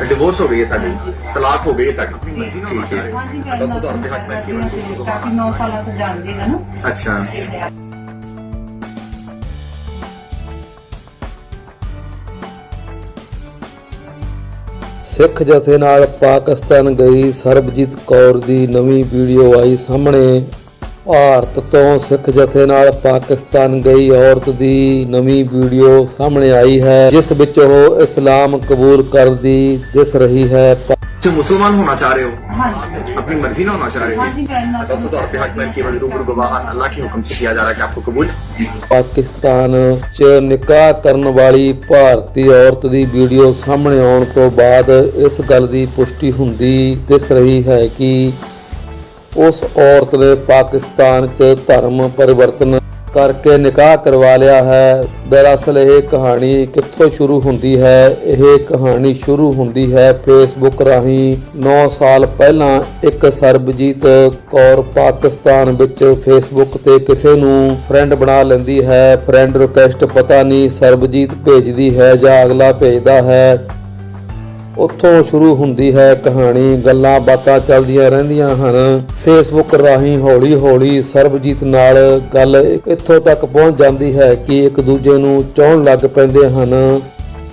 Divorce ਹੋ ਗਈ ਹੈ ਤੁਹਾਡੀ? ਤਲਾਕ ਹੋ ਗਈ ਹੈ ਤੁਹਾਡੀ? ਹਾਂਜੀ ਠੀਕ ਹੈ। ਹਾਂਜੀ ਦੱਸੋ ਤੁਹਾਡੇ ਹੱਥ ਮੈਂ ਕਿਵੇਂ ਕਾਫੀ 9 ਸਾਲਾਂ ਤੋਂ ਜਾਣਦੀ ਹਾਂ ਨਾ। ਅੱਛਾ। ਸਿੱਖ ਜਥੇ ਨਾਲ ਪਾਕਿਸਤਾਨ ਗਈ ਸਰਬਜੀਤ ਕੌਰ ਦੀ ਨਵੀਂ ਵੀਡੀਓ ਆਈ ਸਾਹਮਣੇ। ਭਾਰਤ ਤੋਂ ਸਿੱਖ ਜਥੇ ਨਾਲ ਪਾਕਿਸਤਾਨ ਗਈ ਔਰਤ ਦੀ ਨਵੀਂ ਵੀਡੀਓ ਸਾਹਮਣੇ ਆਈ ਹੈ ਜਿਸ ਵਿੱਚ ਉਹ ਇਸਲਾਮ ਕਬੂਲ ਕਰਦੀ ਦਿਸ ਰਹੀ ਹੈ ਤੁਸੀਂ ਮੁਸਲਮਾਨ ਹੋਣਾ ਚਾਹ ਰਹੇ ਹੋ ਹਾਂਜੀ अपनी मर्जी ना होना चाह रहे ਹਾਂਜੀ हो करना बस तो आपके हक में केवल रूबरू गवाह अल्लाह के हुक्म से किया जा रहा है कि आपको कबूल ਪਾਕਿਸਤਾਨ 'ਚ ਨਿਕਾਹ ਕਰਨ ਵਾਲੀ ਭਾਰਤੀ ਔਰਤ ਦੀ ਵੀਡੀਓ ਸਾਹਮਣੇ ਆਉਣ ਤੋਂ ਬਾਅਦ ਇਸ ਗੱਲ ਦੀ ਪੁਸ਼ਟੀ ਹੁੰਦੀ ਦਿਸ ਰਹੀ ਹੈ ਕਿ ਉਸ ਔਰਤ ਨੇ ਪਾਕਿਸਤਾਨ 'ਚ ਧਰਮ ਪਰਿਵਰਤਨ ਕਰਕੇ ਨਿਕਾਹ ਕਰਵਾ ਲਿਆ ਹੈ। ਦਰਅਸਲ ਇਹ ਕਹਾਣੀ ਕਿੱਥੋਂ ਸ਼ੁਰੂ ਹੁੰਦੀ ਹੈ? ਇਹ ਕਹਾਣੀ ਸ਼ੁਰੂ ਹੁੰਦੀ ਹੈ ਫੇਸਬੁੱਕ ਰਾਹੀਂ। 9 ਸਾਲ ਪਹਿਲਾਂ ਇੱਕ ਸਰਬਜੀਤ ਕੌਰ ਪਾਕਿਸਤਾਨ ਵਿੱਚ ਫੇਸਬੁੱਕ ਤੇ ਕਿਸੇ ਨੂੰ ਫਰੈਂਡ ਬਣਾ ਲੈਂਦੀ ਹੈ। ਫਰੈਂਡ ਰਿਕੁਐਸਟ ਪਤਾ ਨਹੀਂ ਸਰਬਜੀਤ ਭੇਜਦੀ ਹੈ ਜਾਂ ਅਗਲਾ ਭੇਜਦਾ ਹੈ। ਉੱਥੋਂ ਸ਼ੁਰੂ ਹੁੰਦੀ ਹੈ ਕਹਾਣੀ, ਗੱਲਾਂ ਬਾਤਾਂ ਚੱਲਦੀਆਂ ਰਹਿੰਦੀਆਂ ਹਨ। ਫੇਸਬੁੱਕ ਰਾਹੀਂ ਹੌਲੀ-ਹੌਲੀ ਸਰਬਜੀਤ ਨਾਲ ਗੱਲ ਇੱਥੋਂ ਤੱਕ ਪਹੁੰਚ ਜਾਂਦੀ ਹੈ ਕਿ ਇੱਕ ਦੂਜੇ ਨੂੰ ਚਾਹਣ ਲੱਗ ਪੈਂਦੇ ਹਨ।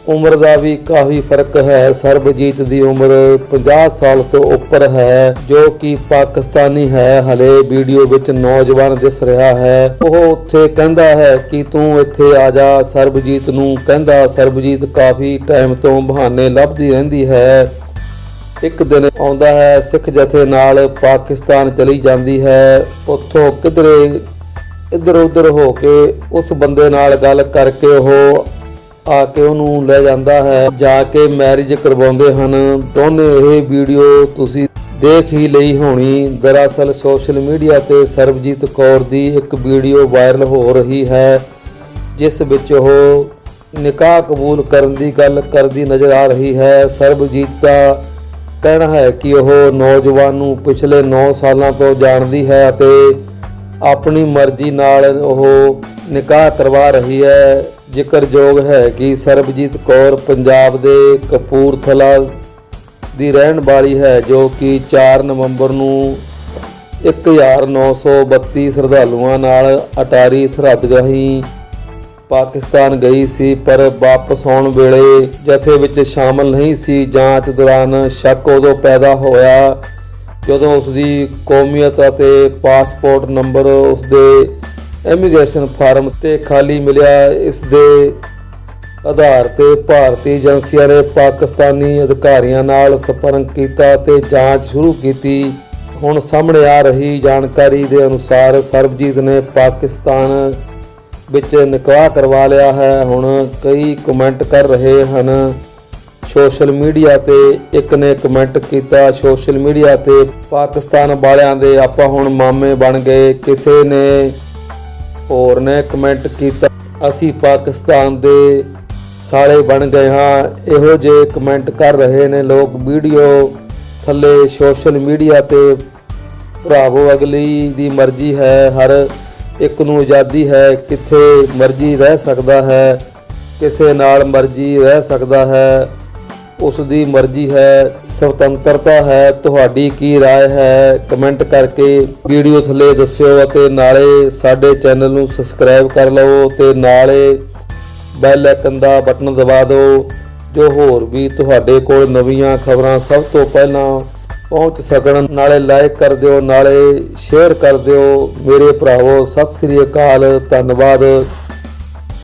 ਉਮਰ ਦਾ ਵੀ ਕਾਫੀ ਫ਼ਰਕ ਹੈ। ਸਰਬਜੀਤ ਦੀ ਉਮਰ 50 ਸਾਲ ਤੋਂ ਉੱਪਰ ਹੈ, ਜੋ ਕਿ ਪਾਕਿਸਤਾਨੀ ਹੈ। ਹਲੇ ਵੀਡੀਓ ਵਿੱਚ ਨੌਜਵਾਨ ਦਿਸ ਰਿਹਾ ਹੈ। ਉਹ ਉੱਥੇ ਕਹਿੰਦਾ ਹੈ ਕਿ ਤੂੰ ਇੱਥੇ ਆ ਜਾ। ਸਰਬਜੀਤ ਨੂੰ ਕਹਿੰਦਾ, ਸਰਬਜੀਤ ਕਾਫੀ ਟਾਈਮ ਤੋਂ ਬਹਾਨੇ ਲੱਭਦੀ ਰਹਿੰਦੀ ਹੈ। ਇੱਕ ਦਿਨ ਆਉਂਦਾ ਹੈ, ਸਿੱਖ ਜਥੇ ਨਾਲ ਪਾਕਿਸਤਾਨ ਚਲੀ ਜਾਂਦੀ ਹੈ। ਉੱਥੋਂ ਕਿਧਰੇ ਇੱਧਰ ਉੱਧਰ ਹੋ ਕੇ ਉਸ ਬੰਦੇ ਨਾਲ ਗੱਲ ਕਰਕੇ ਉਹ ਆ ਕੇ ਉਹਨੂੰ ਲੈ ਜਾਂਦਾ ਹੈ, ਜਾ ਕੇ ਮੈਰਿਜ ਕਰਵਾਉਂਦੇ ਹਨ। ਦੋਨੇ ਇਹ ਵੀਡੀਓ ਤੁਸੀਂ ਦੇਖ ਹੀ ਲਈ ਹੋਣੀ। ਦਰਅਸਲ ਸੋਸ਼ਲ ਮੀਡੀਆ ਤੇ ਸਰਬਜੀਤ ਕੌਰ ਦੀ ਇੱਕ ਵੀਡੀਓ ਵਾਇਰਲ ਹੋ ਰਹੀ ਹੈ, ਜਿਸ ਵਿੱਚ ਉਹ ਨਿਕਾਹ ਕਬੂਲ ਕਰਨ ਦੀ ਗੱਲ ਕਰਦੀ ਨਜ਼ਰ ਆ ਰਹੀ ਹੈ। ਸਰਬਜੀਤ ਦਾ ਕਹਿਣਾ ਹੈ ਕਿ ਉਹ ਨੌਜਵਾਨ ਨੂੰ ਪਿਛਲੇ 9 ਸਾਲਾਂ ਤੋਂ ਜਾਣਦੀ ਹੈ ਅਤੇ ਆਪਣੀ ਮਰਜ਼ੀ ਨਾਲ ਉਹ ਨਿਕਾਹ ਕਰਵਾ ਰਹੀ ਹੈ। ਜ਼ਿਕਰਯੋਗ ਹੈ ਕਿ ਸਰਬਜੀਤ ਕੌਰ ਪੰਜਾਬ ਦੇ ਕਪੂਰਥਲਾ ਦੀ ਰਹਿਣ ਵਾਲੀ ਹੈ, ਜੋ ਕਿ 4 ਨਵੰਬਰ ਨੂੰ 1932 ਸ਼ਰਧਾਲੂਆਂ ਨਾਲ ਅਟਾਰੀ ਸਰਹੱਦ ਗਹੀ ਪਾਕਿਸਤਾਨ ਗਈ ਸੀ, ਪਰ ਵਾਪਸ ਆਉਣ ਵੇਲੇ ਜਥੇ ਵਿੱਚ ਸ਼ਾਮਲ ਨਹੀਂ ਸੀ। ਜਾਂਚ ਦੌਰਾਨ ਸ਼ੱਕ ਉਦੋਂ ਪੈਦਾ ਹੋਇਆ ਜਦੋਂ ਉਸ ਦੀ ਕੌਮੀਅਤ ਅਤੇ ਪਾਸਪੋਰਟ ਨੰਬਰ ਉਸ ਦੇ ਇਮੀਗ੍ਰੇਸ਼ਨ ਫਾਰਮ ਤੇ ਖਾਲੀ ਮਿਲਿਆ ਇਸ ਦੇ ਆਧਾਰ ਤੇ ਭਾਰਤੀ ਏਜੰਸੀਆਂ ਨੇ ਪਾਕਿਸਤਾਨੀ ਅਧਿਕਾਰੀਆਂ ਨਾਲ ਸੰਪਰਕ ਕੀਤਾ ਤੇ ਜਾਂਚ ਸ਼ੁਰੂ ਕੀਤੀ। ਹੁਣ ਸਾਹਮਣੇ ਆ ਰਹੀ ਜਾਣਕਾਰੀ ਦੇ ਅਨੁਸਾਰ ਸਰਬਜੀਤ ਨੇ ਪਾਕਿਸਤਾਨ ਵਿੱਚ ਨਿਕਾਹ ਕਰਵਾ ਲਿਆ ਹੈ। ਹੁਣ ਕਈ ਕਮੈਂਟ ਕਰ ਰਹੇ ਹਨ। ਸੋਸ਼ਲ ਮੀਡੀਆ ਤੇ ਇੱਕ ਨੇ ਕਮੈਂਟ ਕੀਤਾ, ਸੋਸ਼ਲ ਮੀਡੀਆ ਤੇ ਪਾਕਿਸਤਾਨ ਵਾਲਿਆਂ ਦੇ ਆਪਾਂ ਹੁਣ ਮਾਮੇ ਬਣ ਗਏ। ਕਿਸੇ ਨੇ ਹੋਰ ਨੇ ਕਮੈਂਟ ਕੀਤਾ, ਅਸੀਂ ਪਾਕਿਸਤਾਨ ਦੇ ਸਾਲੇ ਬਣ ਗਏ ਹਾਂ। ਇਹੋ ਜਿਹੇ ਕਮੈਂਟ ਕਰ ਰਹੇ ਨੇ ਲੋਕ ਵੀਡੀਓ ਥੱਲੇ ਸੋਸ਼ਲ ਮੀਡੀਆ ਤੇ। ਭਰਾਵੋ, ਅਗਲੀ ਦੀ ਮਰਜ਼ੀ ਹੈ, ਹਰ ਇੱਕ ਨੂੰ ਆਜ਼ਾਦੀ ਹੈ, ਕਿੱਥੇ ਮਰਜ਼ੀ ਰਹਿ ਸਕਦਾ ਹੈ, ਕਿਸੇ ਨਾਲ ਮਰਜ਼ੀ ਰਹਿ ਸਕਦਾ ਹੈ। ਉਸ ਦੀ ਮਰਜ਼ੀ ਹੈ ਸੁਤੰਤਰਤਾ ਹੈ ਤੁਹਾਡੀ ਕੀ رائے ਹੈ ਕਮੈਂਟ ਕਰਕੇ ਵੀਡੀਓ ਥੱਲੇ ਦੱਸਿਓ ਅਤੇ ਨਾਲੇ ਸਾਡੇ ਚੈਨਲ ਨੂੰ ਸਬਸਕ੍ਰਾਈਬ ਕਰ ਲਵੋ ਤੇ ਨਾਲੇ ਬੈਲ ਆਈਕਨ ਦਾ ਬਟਨ ਦਬਾ ਦਿਓ ਜੋ ਹੋਰ ਵੀ ਤੁਹਾਡੇ ਕੋਲ ਨਵੀਆਂ ਖਬਰਾਂ ਸਭ ਤੋਂ ਪਹਿਲਾਂ ਪਹੁੰਚ ਸਕਣ ਨਾਲੇ ਲਾਈਕ ਕਰ ਦਿਓ ਨਾਲੇ ਸ਼ੇਅਰ ਕਰ ਦਿਓ ਮੇਰੇ ਭਰਾਵੋ ਸਤਿ ਸ੍ਰੀ ਅਕਾਲ ਧੰਨਵਾਦ